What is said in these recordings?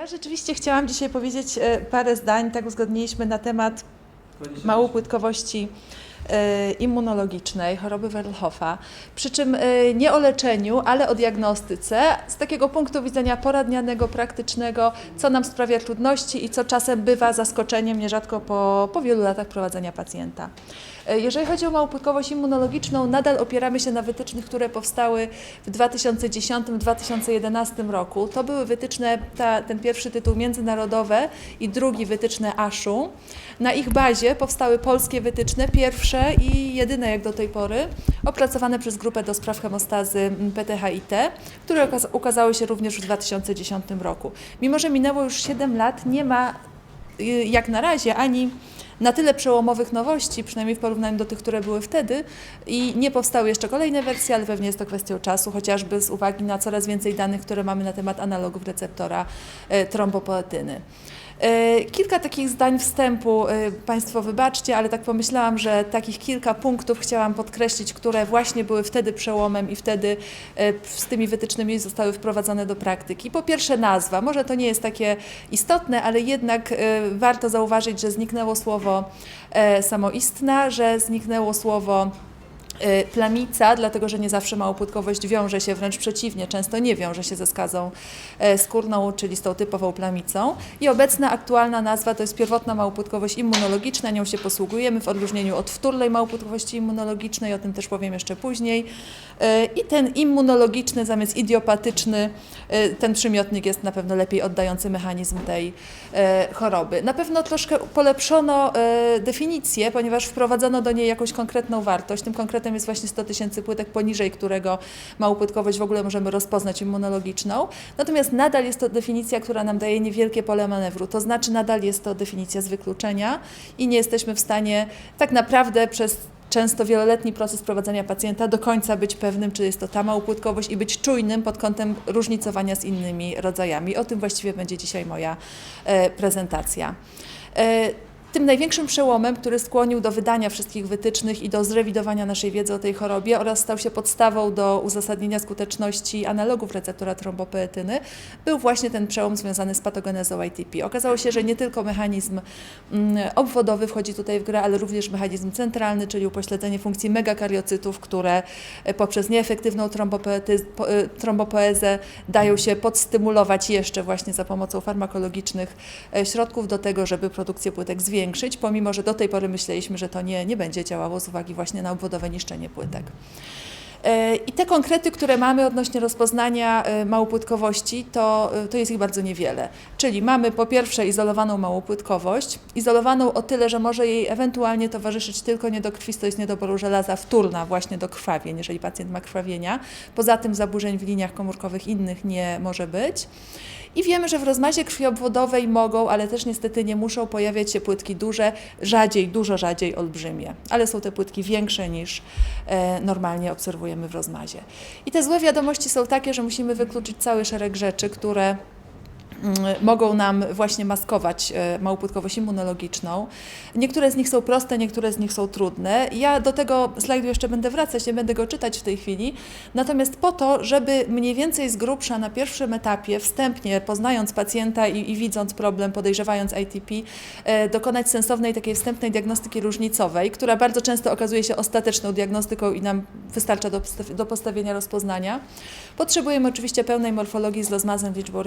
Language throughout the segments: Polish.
Ja rzeczywiście chciałam dzisiaj powiedzieć e, parę zdań, tak uzgodniliśmy na temat małopłytkowości immunologicznej, choroby Werlhoffa. Przy czym e, nie o leczeniu, ale o diagnostyce z takiego punktu widzenia poradnianego, praktycznego, co nam sprawia trudności i co czasem bywa zaskoczeniem, nierzadko po, po wielu latach prowadzenia pacjenta. E, Jeżeli chodzi o małopłytkowość immunologiczną, nadal opieramy się na wytycznych, które powstały w 2010-2011 roku. To były wytyczne, ta, ten pierwszy tytuł międzynarodowe i drugi wytyczne ASZU. Na ich bazie powstały polskie wytyczne, pierwsze i jedyne jak do tej pory, opracowane przez grupę do spraw hemostazy mm, PTHIT, które ukazały się również w 2010 roku. Mimo, że minęło już 7 lat, nie ma y, jak na razie ani na tyle przełomowych nowości, przynajmniej w porównaniu do tych, które były wtedy i nie powstały jeszcze kolejne wersje, ale pewnie jest to kwestią czasu, chociażby z uwagi na coraz więcej danych, które mamy na temat analogów receptora e, trombopoetyny. E, Kilka takich zdań wstępu, e, Państwo wybaczcie, ale tak pomyślałam, że takich kilka punktów chciałam podkreślić, które właśnie były wtedy przełomem i wtedy e, z tymi wytycznymi zostały wprowadzone do praktyki. Po pierwsze nazwa, może to nie jest takie istotne, ale jednak warto zauważyć, że zniknęło słowo samoistna, że zniknęło słowo plamica, dlatego że nie zawsze małopłytkowość wiąże się, wręcz przeciwnie, często nie wiąże się ze skazą e, skórną, czyli z tą typową plamicą. I obecna aktualna nazwa to jest pierwotna małopłytkowość immunologiczna, nią się posługujemy w odróżnieniu od wtórnej małopłytkowości immunologicznej, o tym też powiem jeszcze później. E, I ten immunologiczny zamiast idiopatyczny, e, ten przymiotnik jest na pewno lepiej oddający mechanizm tej choroby. Na pewno troszkę polepszono definicję, ponieważ wprowadzono do niej jakąś konkretną wartość. Tym jest właśnie 100 tysięcy płytek, poniżej którego małopłytkowość w ogóle możemy rozpoznać immunologiczną. Natomiast nadal jest to definicja, która nam daje niewielkie pole manewru. To znaczy nadal jest to definicja z wykluczenia i nie jesteśmy w stanie tak naprawdę przez często wieloletni proces prowadzenia pacjenta do końca być pewnym, czy jest to ta małopłytkowość i być czujnym pod kątem różnicowania z innymi rodzajami. O tym właściwie będzie dzisiaj moja e, prezentacja. Tym największym przełomem, który skłonił do wydania wszystkich wytycznych i do zrewidowania naszej wiedzy o tej chorobie oraz stał się podstawą do uzasadnienia skuteczności analogów receptora trombopoetyny, był właśnie ten przełom związany z patogenezą ITP. Okazało się, że nie tylko mechanizm mm, obwodowy wchodzi tutaj w grę, ale również mechanizm centralny, czyli upośledzenie funkcji megakariocytów, które e, poprzez nieefektywną e, trombopoezę dają się podstymulować jeszcze właśnie za pomocą farmakologicznych e, środków do tego, żeby produkcję płytek zwiększyć, pomimo że do tej pory myśleliśmy, że to nie, nie będzie działało z uwagi właśnie na obwodowe niszczenie płytek. E, I te konkrety, które mamy odnośnie rozpoznania e, małopłytkowości, to, e, to jest ich bardzo niewiele. Czyli mamy po pierwsze izolowaną małopłytkowość, izolowaną o tyle, że może jej ewentualnie towarzyszyć tylko niedokrwistość niedoboru żelaza wtórna właśnie do krwawień, jeżeli pacjent ma krwawienia. Poza tym zaburzeń w liniach komórkowych innych nie może być. I wiemy, że w rozmazie krwi obwodowej mogą, ale też niestety nie muszą pojawiać się płytki duże, rzadziej, dużo rzadziej olbrzymie, ale są te płytki większe niż e, normalnie obserwujemy w rozmazie. I te złe wiadomości są takie, że musimy wykluczyć cały szereg rzeczy, które mogą nam właśnie maskować e, małopłytkowość immunologiczną. Niektóre z nich są proste, niektóre z nich są trudne. Ja do tego slajdu jeszcze będę wracać, nie będę go czytać w tej chwili. Natomiast po to, żeby mniej więcej z grubsza na pierwszym etapie, wstępnie poznając pacjenta i, i widząc problem, podejrzewając ITP, e, dokonać sensownej takiej wstępnej diagnostyki różnicowej, która bardzo często okazuje się ostateczną diagnostyką i nam wystarcza do, do postawienia rozpoznania. Potrzebujemy oczywiście pełnej morfologii z rozmazem liczbą.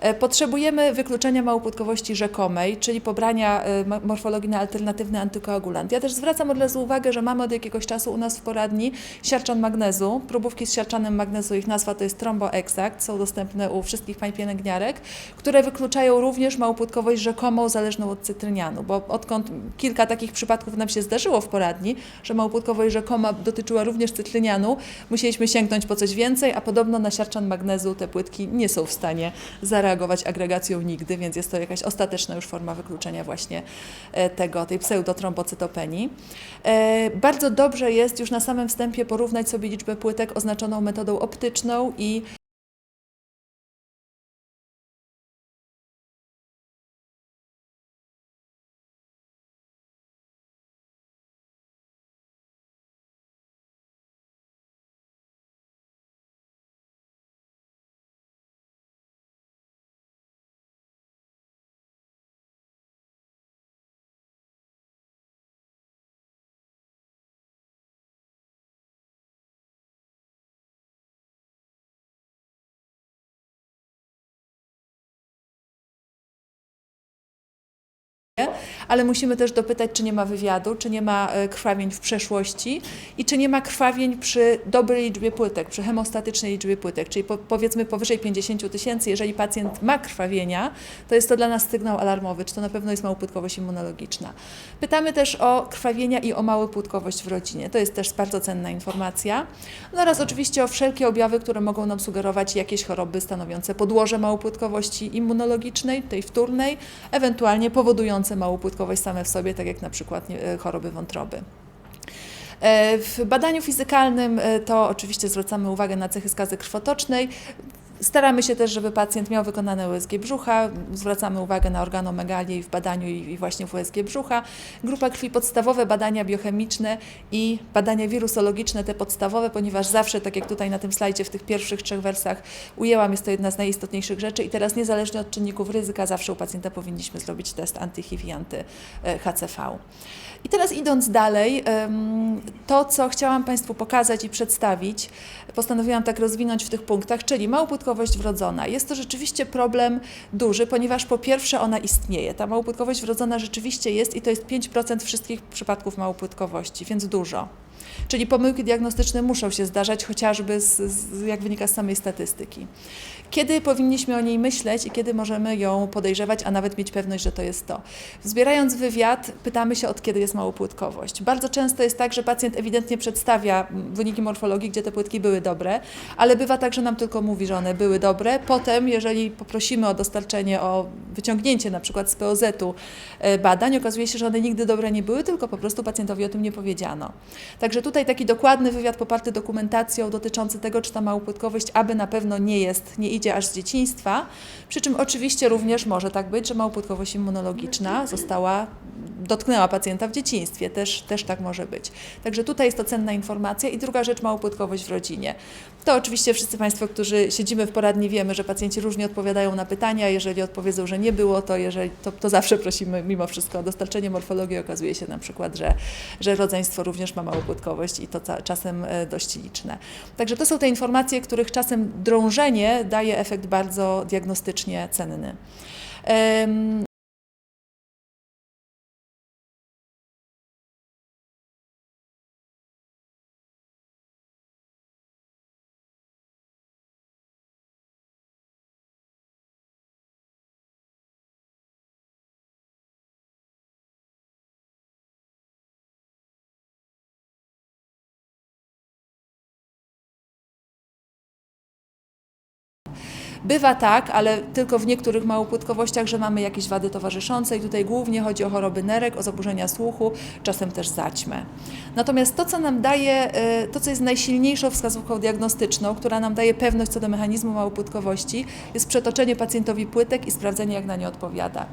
E, Potrzebujemy wykluczenia małopłytkowości rzekomej, czyli pobrania e, mo- morfologii na alternatywny antykoagulant. Ja też zwracam od razu uwagę, że mamy od jakiegoś czasu u nas w poradni siarczan magnezu. Próbówki z siarczanem magnezu, ich nazwa to jest tromboexact, są dostępne u wszystkich pań pielęgniarek, które wykluczają również małopłytkowość rzekomą zależną od cytrynianu, bo odkąd kilka takich przypadków nam się zdarzyło w poradni, że małopłytkowość rzekoma dotyczyła również cytrynianu, musieliśmy sięgnąć po coś więcej, a podobno na siarczan magnezu te płytki nie są w stanie zareagować agregacją nigdy, więc jest to jakaś ostateczna już forma wykluczenia właśnie e, tego, tej pseudotrombocytopenii. E, Bardzo dobrze jest już na samym wstępie porównać sobie liczbę płytek oznaczoną metodą optyczną i ale musimy też dopytać, czy nie ma wywiadu, czy nie ma e, krwawień w przeszłości i czy nie ma krwawień przy dobrej liczbie płytek, przy hemostatycznej liczbie płytek, czyli po, powiedzmy powyżej 50 tysięcy, jeżeli pacjent ma krwawienia, to jest to dla nas sygnał alarmowy, czy to na pewno jest małopłytkowość immunologiczna. Pytamy też o krwawienia i o małopłytkowość w rodzinie, to jest też bardzo cenna informacja. No oraz oczywiście o wszelkie objawy, które mogą nam sugerować jakieś choroby stanowiące podłoże małopłytkowości immunologicznej, tej wtórnej, ewentualnie powodujące małopłytkowość same w sobie, tak jak na przykład e, choroby wątroby. E, W badaniu fizykalnym e, to oczywiście zwracamy uwagę na cechy skazy krwotocznej. Staramy się też, żeby pacjent miał wykonane USG brzucha, zwracamy uwagę na organomegalię w badaniu i właśnie w USG brzucha. Grupa krwi podstawowe, badania biochemiczne i badania wirusologiczne, te podstawowe, ponieważ zawsze, tak jak tutaj na tym slajdzie w tych pierwszych trzech wersach ujęłam, jest to jedna z najistotniejszych rzeczy i teraz niezależnie od czynników ryzyka, zawsze u pacjenta powinniśmy zrobić test anty-HIV i anty-HCV. I teraz idąc dalej, to co chciałam Państwu pokazać i przedstawić, postanowiłam tak rozwinąć w tych punktach, czyli małopłytkowość wrodzona. Jest to rzeczywiście problem duży, ponieważ po pierwsze ona istnieje. Ta małopłytkowość wrodzona rzeczywiście jest i to jest 5% wszystkich przypadków małopłytkowości, więc dużo. Czyli pomyłki diagnostyczne muszą się zdarzać, chociażby z, z, jak wynika z samej statystyki. Kiedy powinniśmy o niej myśleć i kiedy możemy ją podejrzewać, a nawet mieć pewność, że to jest to? Zbierając wywiad, pytamy się, od kiedy jest małopłytkowość. Bardzo często jest tak, że pacjent ewidentnie przedstawia mm, wyniki morfologii, gdzie te płytki były dobre, ale bywa tak, że nam tylko mówi, że one były dobre. Potem, jeżeli poprosimy o dostarczenie, o wyciągnięcie na przykład z POZ-u e, badań, okazuje się, że one nigdy dobre nie były, tylko po prostu pacjentowi o tym nie powiedziano. Także tutaj taki dokładny wywiad poparty dokumentacją dotyczący tego, czy ta małopłytkowość aby na pewno nie jest, nie idzie aż z dzieciństwa, przy czym oczywiście również może tak być, że małopłytkowość immunologiczna została, dotknęła pacjenta w dzieciństwie, też, też tak może być. Także tutaj jest to cenna informacja. I druga rzecz, małopłytkowość w rodzinie. To oczywiście wszyscy Państwo, którzy siedzimy w poradni wiemy, że pacjenci różnie odpowiadają na pytania, jeżeli odpowiedzą, że nie było, to, jeżeli, to, to zawsze prosimy mimo wszystko o dostarczenie morfologii, okazuje się na przykład, że, że rodzeństwo również ma małopłytkowość i to czasem e, dość liczne. Także to są te informacje, których czasem drążenie daje efekt bardzo diagnostycznie cenny. Bywa tak, ale tylko w niektórych małopłytkowościach, że mamy jakieś wady towarzyszące i tutaj głównie chodzi o choroby nerek, o zaburzenia słuchu, czasem też zaćmę. Natomiast to, co nam daje, y, to, co jest najsilniejszą wskazówką diagnostyczną, która nam daje pewność co do mechanizmu małopłytkowości, jest przetoczenie pacjentowi płytek i sprawdzenie, jak na nie odpowiada.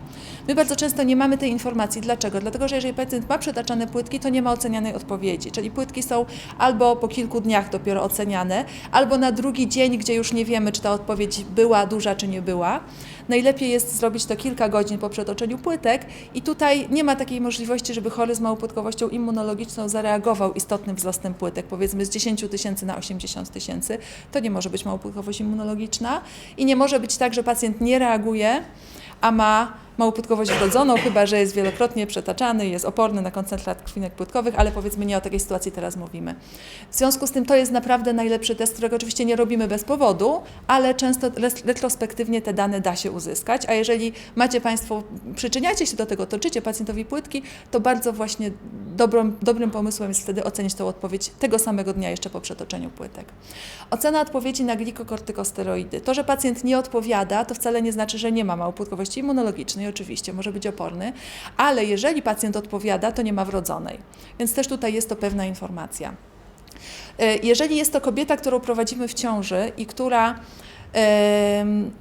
My bardzo często nie mamy tej informacji. Dlaczego? Dlatego, że jeżeli pacjent ma przetaczane płytki, to nie ma ocenianej odpowiedzi. Czyli płytki są albo po kilku dniach dopiero oceniane, albo na drugi dzień, gdzie już nie wiemy, czy ta odpowiedź była duża, czy nie była. Najlepiej jest zrobić to kilka godzin po przetoczeniu płytek i tutaj nie ma takiej możliwości, żeby chory z małopłytkowością immunologiczną zareagował istotnym wzrostem płytek, powiedzmy z 10 tysięcy na 80 tysięcy. To nie może być małopłytkowość immunologiczna i nie może być tak, że pacjent nie reaguje, a ma małopłytkowość wrodzoną, chyba że jest wielokrotnie przetaczany, jest oporny na koncentrat krwinek płytkowych, ale powiedzmy nie o takiej sytuacji teraz mówimy. W związku z tym to jest naprawdę najlepszy test, którego oczywiście nie robimy bez powodu, ale często retrospektywnie te dane da się uzyskać, a jeżeli macie Państwo, przyczyniacie się do tego, toczycie pacjentowi płytki, to bardzo właśnie dobrą, dobrym pomysłem jest wtedy ocenić tą odpowiedź tego samego dnia jeszcze po przetoczeniu płytek. Ocena odpowiedzi na glikokortykosteroidy. To, że pacjent nie odpowiada, to wcale nie znaczy, że nie ma małopłytkowości immunologicznej, oczywiście, może być oporny, ale jeżeli pacjent odpowiada, to nie ma wrodzonej. Więc też tutaj jest to pewna informacja. E, Jeżeli jest to kobieta, którą prowadzimy w ciąży i która em,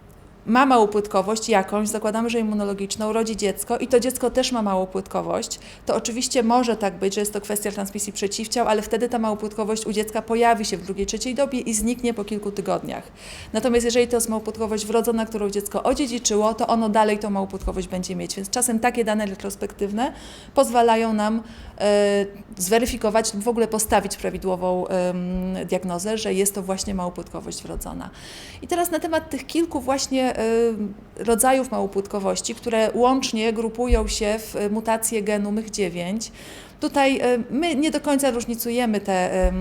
ma małopłytkowość jakąś, zakładamy, że immunologiczną, rodzi dziecko i to dziecko też ma małopłytkowość, to oczywiście może tak być, że jest to kwestia transmisji przeciwciał, ale wtedy ta małopłytkowość u dziecka pojawi się w drugiej, trzeciej dobie i zniknie po kilku tygodniach. Natomiast jeżeli to jest małopłytkowość wrodzona, którą dziecko odziedziczyło, to ono dalej tą małopłytkowość będzie mieć. Więc czasem takie dane retrospektywne pozwalają nam e, zweryfikować, w ogóle postawić prawidłową diagnozę, że jest to właśnie małopłytkowość wrodzona. I teraz na temat tych kilku właśnie rodzajów małopłótkowości, które łącznie grupują się w mutacje genu MYH9. Tutaj e, my nie do końca różnicujemy te,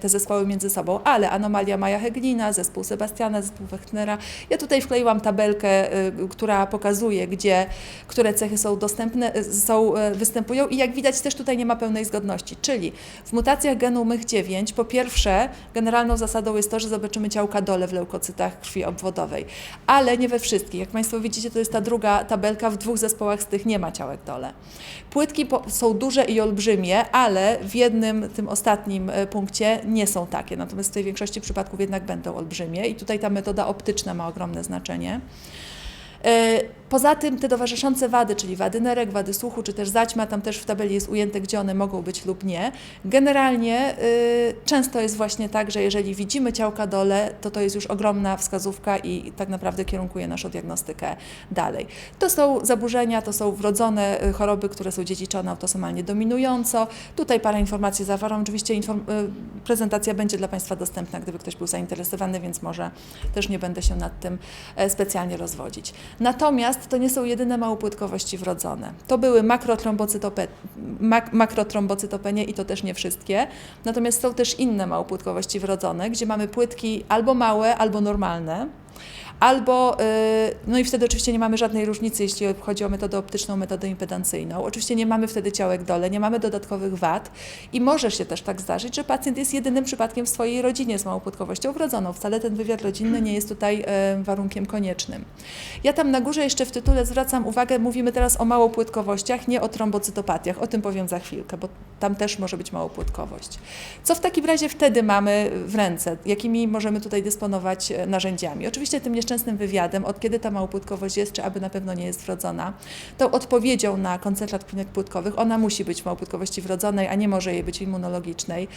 te zespoły między sobą, ale anomalia Maja-Heglina, zespół Sebastiana, zespół Wechtnera. Ja tutaj wkleiłam tabelkę, e, która pokazuje, gdzie, które cechy są dostępne, e, są, występują i jak widać też tutaj nie ma pełnej zgodności. Czyli w mutacjach genu MYH9 po pierwsze generalną zasadą jest to, że zobaczymy ciałka dole w leukocytach krwi obwodowej, ale nie we wszystkich. Jak Państwo widzicie, to jest ta druga tabelka, w dwóch zespołach z tych nie ma ciałek dole. Płytki są duże i olbrzymie, ale w jednym, tym ostatnim e, punkcie nie są takie, natomiast w tej większości przypadków jednak będą olbrzymie i tutaj ta metoda optyczna ma ogromne znaczenie. Poza tym te towarzyszące wady, czyli wady nerek, wady słuchu, czy też zaćma, tam też w tabeli jest ujęte, gdzie one mogą być lub nie. Generalnie y, często jest właśnie tak, że jeżeli widzimy ciałka dole, to to jest już ogromna wskazówka i tak naprawdę kierunkuje naszą diagnostykę dalej. To są zaburzenia, to są wrodzone y, choroby, które są dziedziczone autosomalnie dominująco. Tutaj parę informacji zawarłam. Oczywiście inform- y, prezentacja będzie dla Państwa dostępna, gdyby ktoś był zainteresowany, więc może też nie będę się nad tym e, specjalnie rozwodzić. Natomiast to nie są jedyne małopłytkowości wrodzone. To były makrotrombocytope- mak- makrotrombocytopenie i to też nie wszystkie. Natomiast są też inne małopłytkowości wrodzone, gdzie mamy płytki albo małe, albo normalne. Albo, y, no i wtedy oczywiście nie mamy żadnej różnicy, jeśli chodzi o metodę optyczną, metodę impedancyjną. Oczywiście nie mamy wtedy ciałek dole, nie mamy dodatkowych wad i może się też tak zdarzyć, że pacjent jest jedynym przypadkiem w swojej rodzinie z małopłytkowością wrodzoną. Wcale ten wywiad rodzinny nie jest tutaj y, warunkiem koniecznym. Ja tam na górze jeszcze w tytule zwracam uwagę, mówimy teraz o małopłytkowościach, nie o trombocytopatiach. O tym powiem za chwilkę, bo tam też może być małopłytkowość. Co w takim razie wtedy mamy w ręce? Jakimi możemy tutaj dysponować e, narzędziami? Oczywiście tym nieszczęsnym wywiadem, od kiedy ta małopłytkowość jest, czy aby na pewno nie jest wrodzona, tą odpowiedzią na koncentrat płynek płytkowych, ona musi być w małopłytkowości wrodzonej, a nie może jej być immunologicznej.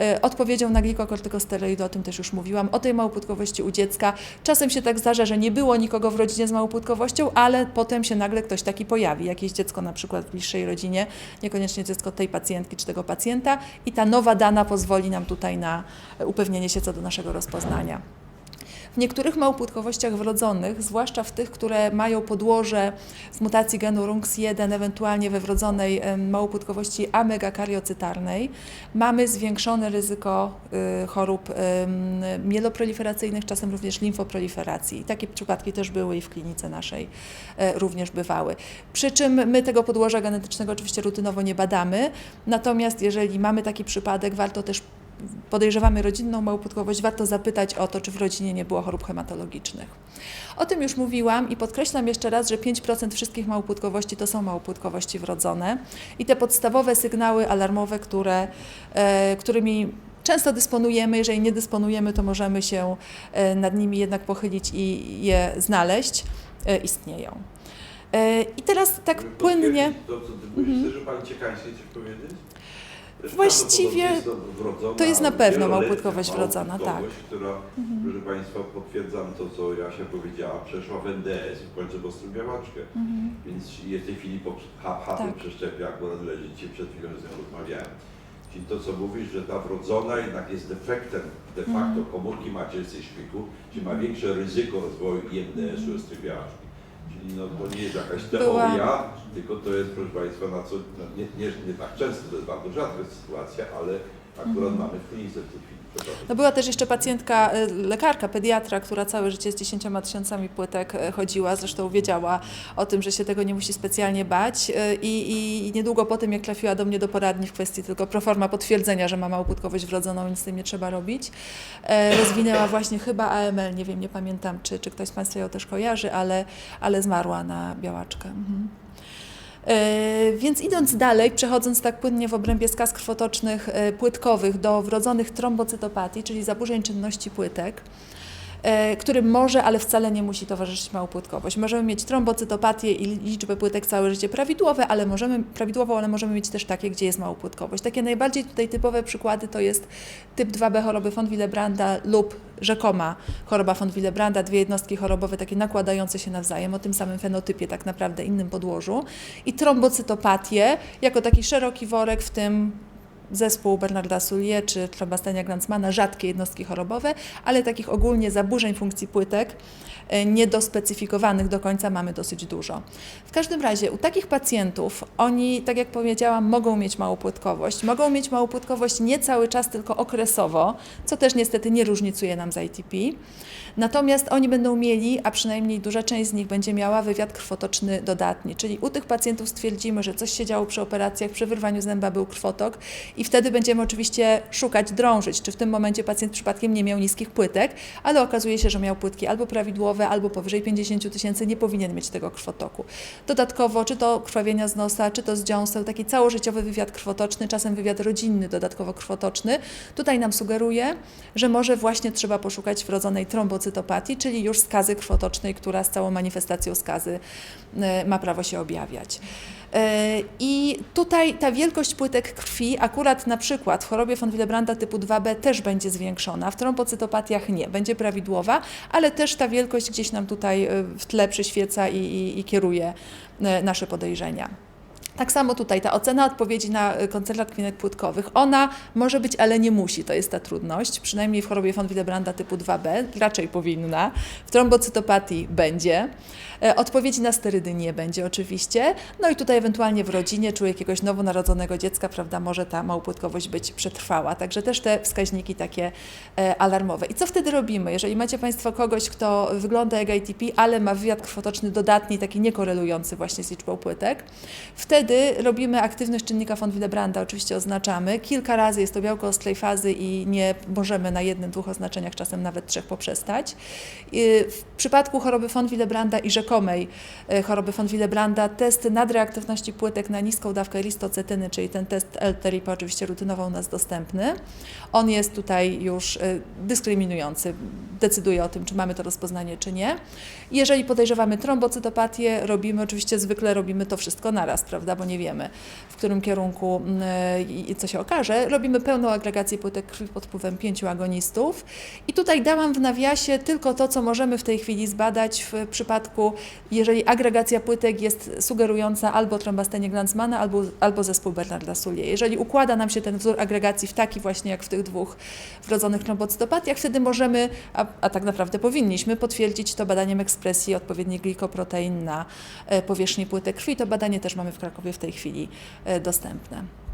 E, Odpowiedzią na glikokortykosteroidy, o tym też już mówiłam, o tej małopłytkowości u dziecka. Czasem się tak zdarza, że nie było nikogo w rodzinie z małopłytkowością, ale potem się nagle ktoś taki pojawi, jakieś dziecko na przykład w bliższej rodzinie, niekoniecznie dziecko tej pacjentki czy tego pacjenta i ta nowa dana pozwoli nam tutaj na upewnienie się co do naszego rozpoznania. W niektórych małopłytkowościach wrodzonych, zwłaszcza w tych, które mają podłoże w mutacji genu RUNX1, ewentualnie we wrodzonej em, małopłytkowości amegakariocytarnej, mamy zwiększone ryzyko y, chorób mieloproliferacyjnych, czasem również limfoproliferacji. Takie przypadki też były i w klinice naszej e, również bywały. Przy czym my tego podłoża genetycznego oczywiście rutynowo nie badamy, natomiast jeżeli mamy taki przypadek, warto też podejrzewamy rodzinną małopłytkowość, warto zapytać o to, czy w rodzinie nie było chorób hematologicznych. O tym już mówiłam i podkreślam jeszcze raz, że 5% wszystkich małopłytkowości to są małopłytkowości wrodzone i te podstawowe sygnały alarmowe, które, e, którymi często dysponujemy, jeżeli nie dysponujemy, to możemy się e, nad nimi jednak pochylić i je znaleźć, e, istnieją. I teraz tak płynnie. To, co ty mówisz, Mhm. że pani Ciekańskiej coś powiedzieć? Właściwie to, jest na pewno wieloletnia małopłytkowość wrodzona, tak. Mhm. która, proszę Państwa, potwierdzam to, co Jasia powiedziała, przeszła w NDS w końcu ostrą białaczkę. Więc jest w tej chwili po Mhm. Tak. przeszczepia, akurat leży przed chwilą z nią rozmawiałem. Czyli to, co mówisz, że ta wrodzona jednak jest defektem de facto Mhm. komórki macierzystej szpiku, czyli ma większe ryzyko rozwoju IMDS-u ostrej białaczki. Czyli no, to nie jest jakaś Była- teoria, tylko to jest, proszę Państwa, na co, no, nie, nie, nie tak często, to jest bardzo rzadka sytuacja, ale akurat mamy w klinice w tej chwili. No była też jeszcze pacjentka, y, lekarka, pediatra, która całe życie z 10 tysiącami płytek y, chodziła, zresztą wiedziała o tym, że się tego nie musi specjalnie bać y, i, i niedługo po tym, jak trafiła do mnie do poradni w kwestii tylko proforma potwierdzenia, że ma małopłytkowość wrodzoną, nic z tym nie trzeba robić, e, rozwinęła właśnie chyba AML, nie wiem, nie pamiętam, czy, czy ktoś z Państwa ją też kojarzy, ale, ale zmarła na białaczkę. Mhm. E, Więc idąc dalej, przechodząc tak płynnie w obrębie skaz krwotocznych e, płytkowych do wrodzonych trombocytopatii, czyli zaburzeń czynności płytek, e, którym może, ale wcale nie musi towarzyszyć małopłytkowość. Możemy mieć trombocytopatię i liczbę płytek całe życie prawidłowe, ale możemy, prawidłową, ale możemy mieć też takie, gdzie jest małopłytkowość. Takie najbardziej tutaj typowe przykłady to jest typ 2b choroby von Willebranda lub rzekoma choroba von Willebranda, dwie jednostki chorobowe takie nakładające się nawzajem o tym samym fenotypie, tak naprawdę innym podłożu i trombocytopatię jako taki szeroki worek, w tym zespół Bernarda Soulier czy trombastenia Glanzmana rzadkie jednostki chorobowe, ale takich ogólnie zaburzeń funkcji płytek e, niedospecyfikowanych do końca mamy dosyć dużo. W każdym razie u takich pacjentów oni, tak jak powiedziałam, mogą mieć małopłytkowość. Mogą mieć małopłytkowość nie cały czas, tylko okresowo, co też niestety nie różnicuje nam z ITP. Natomiast oni będą mieli, a przynajmniej duża część z nich będzie miała wywiad krwotoczny dodatni, czyli u tych pacjentów stwierdzimy, że coś się działo przy operacjach, przy wyrwaniu zęba był krwotok i wtedy będziemy oczywiście szukać, drążyć, czy w tym momencie pacjent przypadkiem nie miał niskich płytek, ale okazuje się, że miał płytki albo prawidłowe, albo powyżej 50 tysięcy, nie powinien mieć tego krwotoku. Dodatkowo, czy to krwawienia z nosa, czy to z taki całożyciowy wywiad krwotoczny, czasem wywiad rodzinny dodatkowo krwotoczny, tutaj nam sugeruje, że może właśnie trzeba poszukać wrodzonej trombocytopatii, czyli już skazy krwotocznej, która z całą manifestacją skazy e, ma prawo się objawiać. E, I tutaj ta wielkość płytek krwi akurat na przykład w chorobie von Willebranda typu 2b też będzie zwiększona, w trombocytopatiach nie, będzie prawidłowa, ale też ta wielkość gdzieś nam tutaj e, w tle przyświeca i, i, i kieruje e, nasze podejrzenia. Tak samo tutaj ta ocena odpowiedzi na koncentrat kwinek płytkowych, ona może być, ale nie musi, to jest ta trudność, przynajmniej w chorobie von Willebranda typu 2b, raczej powinna, w trombocytopatii będzie, odpowiedzi na sterydy nie będzie oczywiście, no i tutaj ewentualnie w rodzinie czy u jakiegoś nowonarodzonego dziecka, prawda, może ta małopłytkowość być przetrwała, także też te wskaźniki takie e, alarmowe. I co wtedy robimy, jeżeli macie Państwo kogoś, kto wygląda jak ITP, ale ma wywiad krwotoczny dodatni, taki niekorelujący właśnie z liczbą płytek, wtedy robimy aktywność czynnika von Willebranda, oczywiście oznaczamy. Kilka razy jest to białko ostrej fazy i nie możemy na jednym, dwóch oznaczeniach, czasem nawet trzech poprzestać. I W przypadku choroby von Willebranda i rzekomej e, choroby von Willebranda test nadreaktywności płytek na niską dawkę listocetyny, czyli ten test L-TRIP oczywiście rutynowo u nas dostępny. On jest tutaj już e, dyskryminujący, decyduje o tym, czy mamy to rozpoznanie, czy nie. Jeżeli podejrzewamy trombocytopatię, robimy, oczywiście zwykle robimy to wszystko naraz, prawda, bo nie wiemy, w którym kierunku mm, i i co się okaże. Robimy pełną agregację płytek krwi pod wpływem pięciu agonistów. I tutaj dałam w nawiasie tylko to, co możemy w tej chwili zbadać w przypadku, jeżeli agregacja płytek jest sugerująca albo trombastenię Glanzmana, albo, albo zespół Bernarda Soulier. Jeżeli układa nam się ten wzór agregacji w taki właśnie jak w tych dwóch wrodzonych trombocytopatiach, wtedy możemy, a, a tak naprawdę powinniśmy, potwierdzić to badaniem ekspresji odpowiednich glikoprotein na e, powierzchni płytek krwi. To badanie też mamy w Krakowie w tej chwili e, dostępne.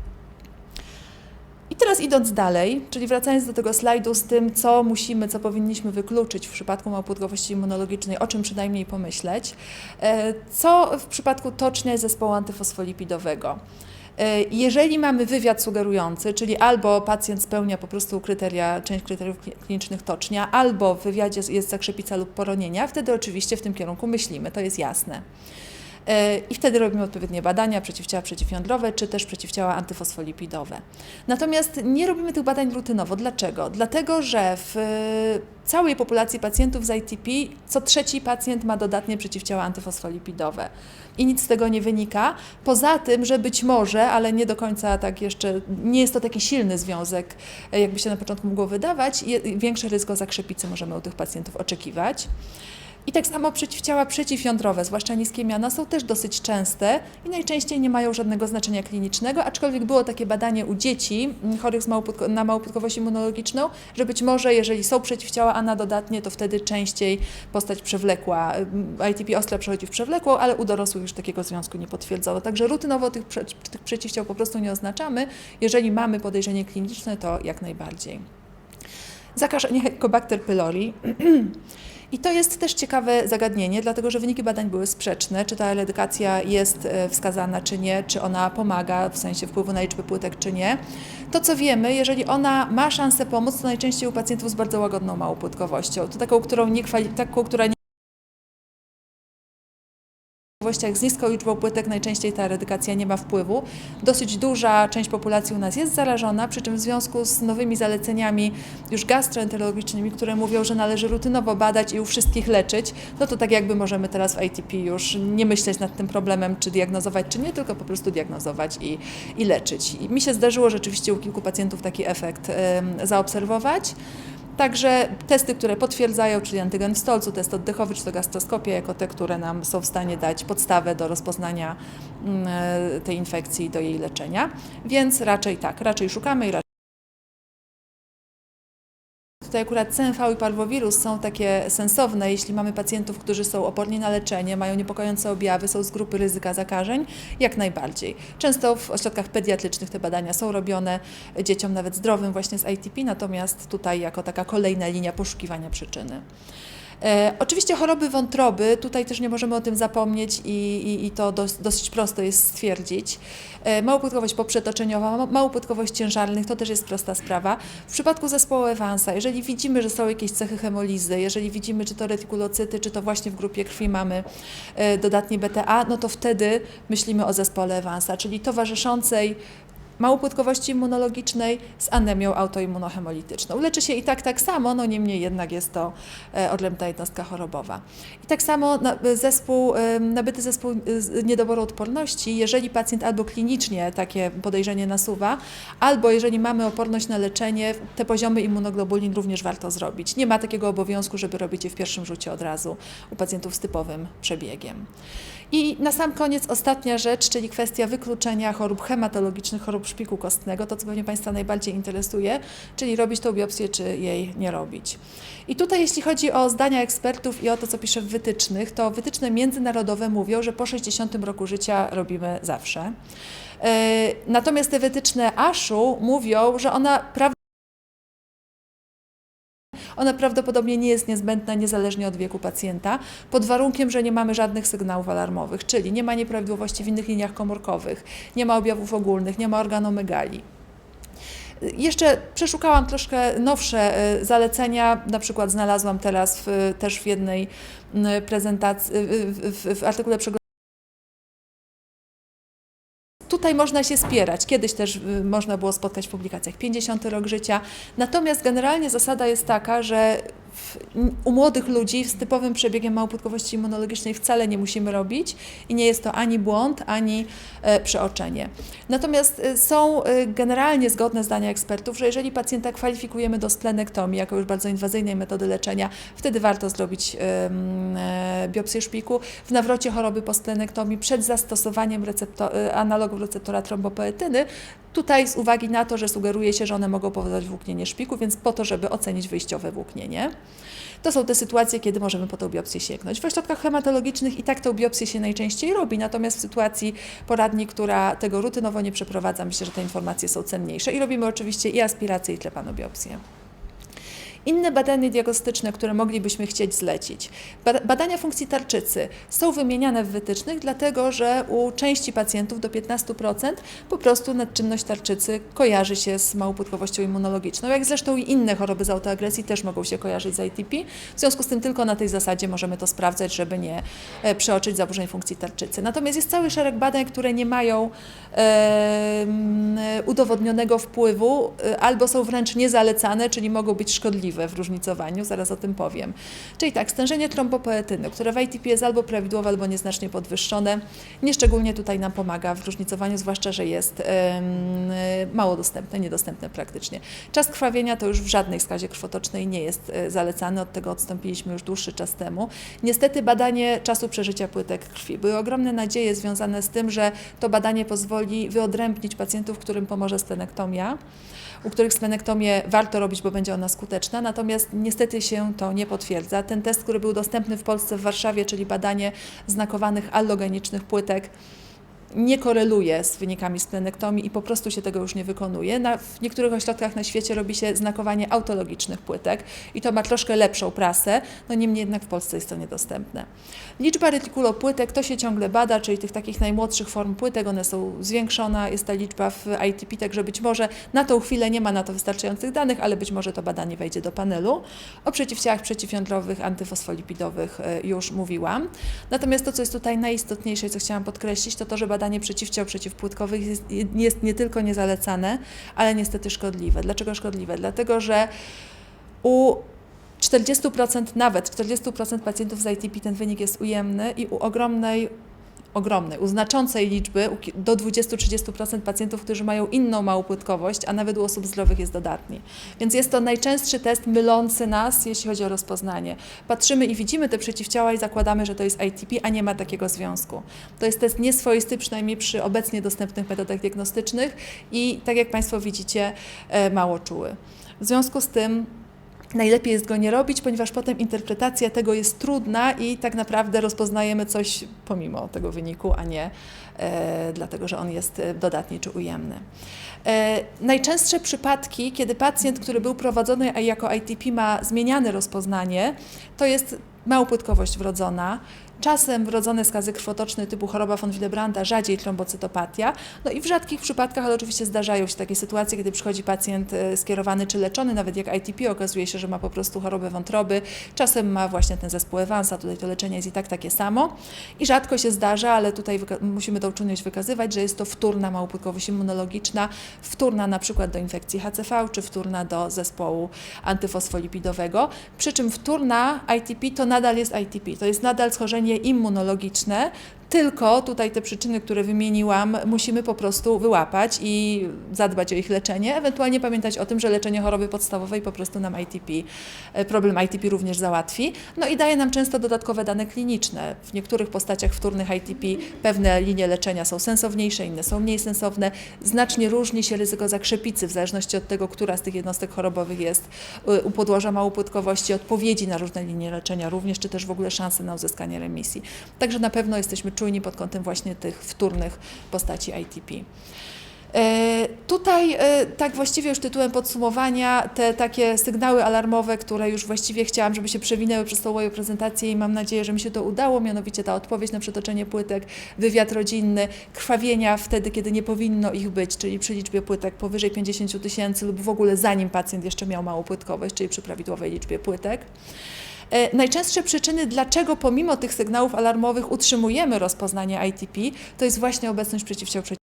I teraz idąc dalej, czyli wracając do tego slajdu z tym, co musimy, co powinniśmy wykluczyć w przypadku małopłytkowości immunologicznej, o czym przynajmniej pomyśleć, e, co w przypadku tocznia zespołu antyfosfolipidowego. E, Jeżeli mamy wywiad sugerujący, czyli albo pacjent spełnia po prostu kryteria, część kryteriów kli- klinicznych tocznia, albo w wywiadzie jest zakrzepica lub poronienia, wtedy oczywiście w tym kierunku myślimy, to jest jasne. E, I wtedy robimy odpowiednie badania, przeciwciała przeciwjądrowe, czy też przeciwciała antyfosfolipidowe. Natomiast nie robimy tych badań rutynowo. Dlaczego? Dlatego, że w e, całej populacji pacjentów z ITP co trzeci pacjent ma dodatnie przeciwciała antyfosfolipidowe. I nic z tego nie wynika. Poza tym, że być może, ale nie do końca tak jeszcze, nie jest to taki silny związek, e, jakby się na początku mogło wydawać, większe ryzyko zakrzepicy możemy u tych pacjentów oczekiwać. I tak samo przeciwciała przeciwjądrowe, zwłaszcza niskie miana, są też dosyć częste i najczęściej nie mają żadnego znaczenia klinicznego, aczkolwiek było takie badanie u dzieci m, chorych na małopłytkowość immunologiczną, że być może jeżeli są przeciwciała ANA dodatnie, to wtedy częściej postać przewlekła, m, ITP ostra przechodzi w przewlekłą, ale u dorosłych już takiego związku nie potwierdzono. Także rutynowo tych, prze- tych przeciwciał po prostu nie oznaczamy. Jeżeli mamy podejrzenie kliniczne, to jak najbardziej. Zakażenie Helicobacter pylori. I to jest też ciekawe zagadnienie, dlatego że wyniki badań były sprzeczne, czy ta erydykacja jest e, wskazana, czy nie, czy ona pomaga w sensie wpływu na liczbę płytek, czy nie. To co wiemy, jeżeli ona ma szansę pomóc, to najczęściej u pacjentów z bardzo łagodną małopłytkowością. To taką, którą nie taką, która nie jak z niską liczbą płytek najczęściej ta erydykacja nie ma wpływu. Dosyć duża część populacji u nas jest zarażona, przy czym w związku z nowymi zaleceniami już gastroenterologicznymi, które mówią, że należy rutynowo badać i u wszystkich leczyć, no to tak jakby możemy teraz w ITP już nie myśleć nad tym problemem, czy diagnozować, czy nie, tylko po prostu diagnozować i, i leczyć. I mi się zdarzyło rzeczywiście u kilku pacjentów taki efekt em, zaobserwować. Także testy, które potwierdzają, czyli antygen w stolcu, test oddechowy, czy to gastroskopia, jako te, które nam są w stanie dać podstawę do rozpoznania mm, e, tej infekcji i do jej leczenia. Więc raczej tak, raczej szukamy i raczej Tutaj akurat CMV i parwowirus są takie sensowne, jeśli mamy pacjentów, którzy są oporni na leczenie, mają niepokojące objawy, są z grupy ryzyka zakażeń, jak najbardziej. Często w ośrodkach pediatrycznych te badania są robione dzieciom nawet zdrowym właśnie z ITP, natomiast tutaj jako taka kolejna linia poszukiwania przyczyny. E, oczywiście choroby wątroby, tutaj też nie możemy o tym zapomnieć i, i, i to dos, dosyć prosto jest stwierdzić. E, małopłytkowość poprzetoczeniowa, ma- małopłytkowość ciężarnych, to też jest prosta sprawa. W przypadku zespołu Evansa, jeżeli widzimy, że są jakieś cechy hemolizy, jeżeli widzimy, czy to retikulocyty, czy to właśnie w grupie krwi mamy e, dodatnie BTA, no to wtedy myślimy o zespole Evansa, czyli towarzyszącej małopłytkowości immunologicznej z anemią autoimmunohemolityczną. Leczy się i tak tak samo, no niemniej jednak jest to e, odrębna jednostka chorobowa. I tak samo zespół, e, nabyty zespół e, niedoboru odporności, jeżeli pacjent albo klinicznie takie podejrzenie nasuwa, albo jeżeli mamy oporność na leczenie, te poziomy immunoglobulin również warto zrobić. Nie ma takiego obowiązku, żeby robić je w pierwszym rzucie od razu u pacjentów z typowym przebiegiem. I na sam koniec ostatnia rzecz, czyli kwestia wykluczenia chorób hematologicznych, chorób szpiku kostnego, to co pewnie Państwa najbardziej interesuje, czyli robić tą biopsję, czy jej nie robić. I tutaj jeśli chodzi o zdania ekspertów i o to, co pisze w wytycznych, to wytyczne międzynarodowe mówią, że po 60 roku życia robimy zawsze. E, Natomiast te wytyczne ASZU mówią, że ona prawdopodobnie ona prawdopodobnie nie jest niezbędna niezależnie od wieku pacjenta, pod warunkiem, że nie mamy żadnych sygnałów alarmowych, czyli nie ma nieprawidłowości w innych liniach komórkowych, nie ma objawów ogólnych, nie ma organomegalii. Jeszcze przeszukałam troszkę nowsze e, zalecenia, na przykład znalazłam teraz w, też w jednej prezentacji, w, w, w artykule przygotowanym Tutaj można się spierać. Kiedyś też y, można było spotkać w publikacjach 50 rok życia. Natomiast generalnie zasada jest taka, że w, u młodych ludzi z typowym przebiegiem małopłytkowości immunologicznej wcale nie musimy robić i nie jest to ani błąd, ani e, przeoczenie. Natomiast e, są e, generalnie zgodne zdania ekspertów, że jeżeli pacjenta kwalifikujemy do splenektomii jako już bardzo inwazyjnej metody leczenia, wtedy warto zrobić e, biopsję szpiku. W nawrocie choroby po splenektomii przed zastosowaniem e, analogów receptora trombopoetyny, tutaj z uwagi na to, że sugeruje się, że one mogą powodować włóknienie szpiku, więc po to, żeby ocenić wyjściowe włóknienie. To są te sytuacje, kiedy możemy po tą biopsję sięgnąć. W ośrodkach hematologicznych i tak tą biopsję się najczęściej robi, natomiast w sytuacji poradni, która tego rutynowo nie przeprowadza, myślę, że te informacje są cenniejsze i robimy oczywiście i aspirację, i trepanobiopsję. Inne badania diagnostyczne, które moglibyśmy chcieć zlecić. Ba- Badania funkcji tarczycy są wymieniane w wytycznych, dlatego że u części pacjentów do 15% po prostu nadczynność tarczycy kojarzy się z małopłytkowością immunologiczną, jak zresztą i inne choroby z autoagresji też mogą się kojarzyć z ITP. W związku z tym tylko na tej zasadzie możemy to sprawdzać, żeby nie e, przeoczyć zaburzeń funkcji tarczycy. Natomiast jest cały szereg badań, które nie mają em, udowodnionego wpływu e, albo są wręcz niezalecane, czyli mogą być szkodliwe w różnicowaniu, zaraz o tym powiem. Czyli tak, stężenie trombopoetyny, które w ITP jest albo prawidłowe, albo nieznacznie podwyższone, nieszczególnie tutaj nam pomaga w różnicowaniu, zwłaszcza, że jest e, mało dostępne, niedostępne praktycznie. Czas krwawienia to już w żadnej skazie krwotocznej nie jest e, zalecany, od tego odstąpiliśmy już dłuższy czas temu. Niestety badanie czasu przeżycia płytek krwi. Były ogromne nadzieje związane z tym, że to badanie pozwoli wyodrębnić pacjentów, którym pomoże splenektomia u których splenektomię warto robić, bo będzie ona skuteczna, natomiast niestety się to nie potwierdza. Ten test, który był dostępny w Polsce w Warszawie, czyli badanie znakowanych allogenicznych płytek, nie koreluje z wynikami splenektomii i po prostu się tego już nie wykonuje. Na, w niektórych ośrodkach na świecie robi się znakowanie autologicznych płytek i to ma troszkę lepszą prasę, no niemniej jednak w Polsce jest to niedostępne. Liczba retykulopłytek to się ciągle bada, czyli tych takich najmłodszych form płytek, one są zwiększona, jest ta liczba w ITP, także być może na tą chwilę nie ma na to wystarczających danych, ale być może to badanie wejdzie do panelu. O przeciwciałach przeciwjądrowych, antysfosfolipidowych e, już mówiłam. Natomiast to, co jest tutaj najistotniejsze co chciałam podkreślić, to to, że badanie przeciwciał przeciwpłytkowych jest, jest nie tylko niezalecane, ale niestety szkodliwe. Dlaczego szkodliwe? Dlatego, że u 40%, nawet 40% pacjentów z ITP ten wynik jest ujemny i u ogromnej ogromnej, u znaczącej liczby, do 20-30% pacjentów, którzy mają inną małopłytkowość, a nawet u osób zdrowych jest dodatni. Więc jest to najczęstszy test mylący nas, jeśli chodzi o rozpoznanie. Patrzymy i widzimy te przeciwciała i zakładamy, że to jest ITP, a nie ma takiego związku. To jest test nieswoisty, przynajmniej przy obecnie dostępnych metodach diagnostycznych i tak jak Państwo widzicie, e, mało czuły. W związku z tym Najlepiej jest go nie robić, ponieważ potem interpretacja tego jest trudna i tak naprawdę rozpoznajemy coś pomimo tego wyniku, a nie e, dlatego, że on jest e, dodatni czy ujemny. E, najczęstsze przypadki, kiedy pacjent, który był prowadzony jako ITP ma zmieniane rozpoznanie, to jest małopłytkowość wrodzona, czasem wrodzone skazy krwotoczne typu choroba von Willebranda, rzadziej trombocytopatia. No i w rzadkich przypadkach, ale oczywiście zdarzają się takie sytuacje, kiedy przychodzi pacjent e, skierowany czy leczony, nawet jak ITP, okazuje się, że ma po prostu chorobę wątroby, czasem ma właśnie ten zespół Evansa, tutaj to leczenie jest i tak takie samo. I rzadko się zdarza, ale tutaj musimy tą czujność wykazywać, że jest to wtórna małopłytkowość immunologiczna, wtórna na przykład do infekcji HCV, czy wtórna do zespołu antyfosfolipidowego. Przy czym wtórna ITP to nadal jest ITP, to jest nadal schorzenie immunologiczne, tylko tutaj te przyczyny, które wymieniłam, musimy po prostu wyłapać i zadbać o ich leczenie, ewentualnie pamiętać o tym, że leczenie choroby podstawowej po prostu nam ITP, e, problem ITP również załatwi. No i daje nam często dodatkowe dane kliniczne. W niektórych postaciach wtórnych ITP pewne linie leczenia są sensowniejsze, inne są mniej sensowne. Znacznie różni się ryzyko zakrzepicy w zależności od tego, która z tych jednostek chorobowych jest y, u podłoża małopłytkowości, odpowiedzi na różne linie leczenia również, czy też w ogóle szanse na uzyskanie remisji. Także na pewno jesteśmy czujni pod kątem właśnie tych wtórnych postaci ITP. E, Tutaj, e, tak właściwie już tytułem podsumowania, te takie sygnały alarmowe, które już właściwie chciałam, żeby się przewinęły przez tą moją prezentację i mam nadzieję, że mi się to udało, mianowicie ta odpowiedź na przetoczenie płytek, wywiad rodzinny, krwawienia wtedy, kiedy nie powinno ich być, czyli przy liczbie płytek powyżej 50 000 tysięcy lub w ogóle zanim pacjent jeszcze miał małą płytkowość, czyli przy prawidłowej liczbie płytek. E, Najczęstsze przyczyny, dlaczego pomimo tych sygnałów alarmowych utrzymujemy rozpoznanie ITP, to jest właśnie obecność przeciwciał przeciw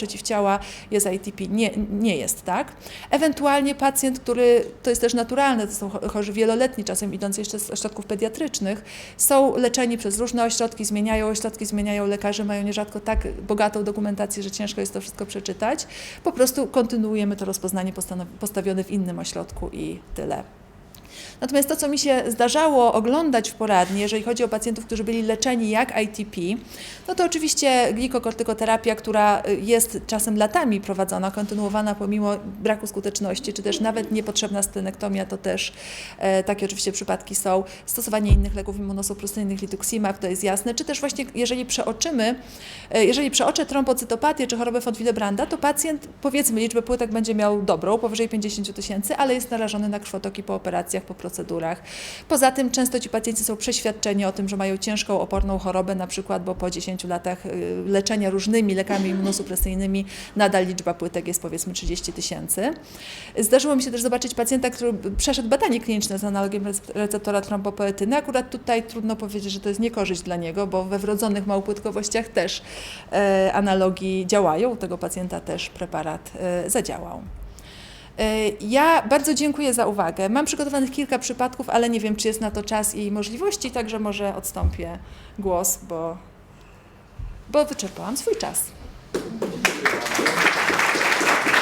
przeciwciała jest ITP. Nie, nie jest tak. Ewentualnie pacjent, który, to jest też naturalne, to są cho- chorzy wieloletni, czasem idący jeszcze z ośrodków pediatrycznych, są leczeni przez różne ośrodki, zmieniają ośrodki, zmieniają lekarze, mają nierzadko tak bogatą dokumentację, że ciężko jest to wszystko przeczytać. Po prostu kontynuujemy to rozpoznanie postawione w innym ośrodku i tyle. Natomiast to, co mi się zdarzało oglądać w poradni, jeżeli chodzi o pacjentów, którzy byli leczeni jak ITP, no to oczywiście glikokortykoterapia, która y, jest czasem latami prowadzona, kontynuowana pomimo braku skuteczności, czy też nawet niepotrzebna stenektomia, to też e, takie oczywiście przypadki są. Stosowanie innych leków immunosupresyjnych, lituximab, to jest jasne, czy też właśnie jeżeli przeoczymy, e, jeżeli przeoczę trombocytopatię czy chorobę von Willebranda, to pacjent powiedzmy liczbę płytek będzie miał dobrą, powyżej 50 000 tysięcy, ale jest narażony na krwotoki po operacjach, po procedurach. Poza tym często ci pacjenci są przeświadczeni o tym, że mają ciężką oporną chorobę, na przykład, bo po 10 latach y, leczenia różnymi lekami immunosupresyjnymi nadal liczba płytek jest powiedzmy 30 tysięcy. Zdarzyło mi się też zobaczyć pacjenta, który przeszedł badanie kliniczne z analogiem rec- receptora trombopoetyny. Akurat tutaj trudno powiedzieć, że to jest niekorzyść dla niego, bo we wrodzonych małopłytkowościach też e, analogii działają. U tego pacjenta też preparat e, zadziałał. E, Ja bardzo dziękuję za uwagę. Mam przygotowanych kilka przypadków, ale nie wiem, czy jest na to czas i możliwości, także może odstąpię głos, bo, bo wyczerpałam swój czas.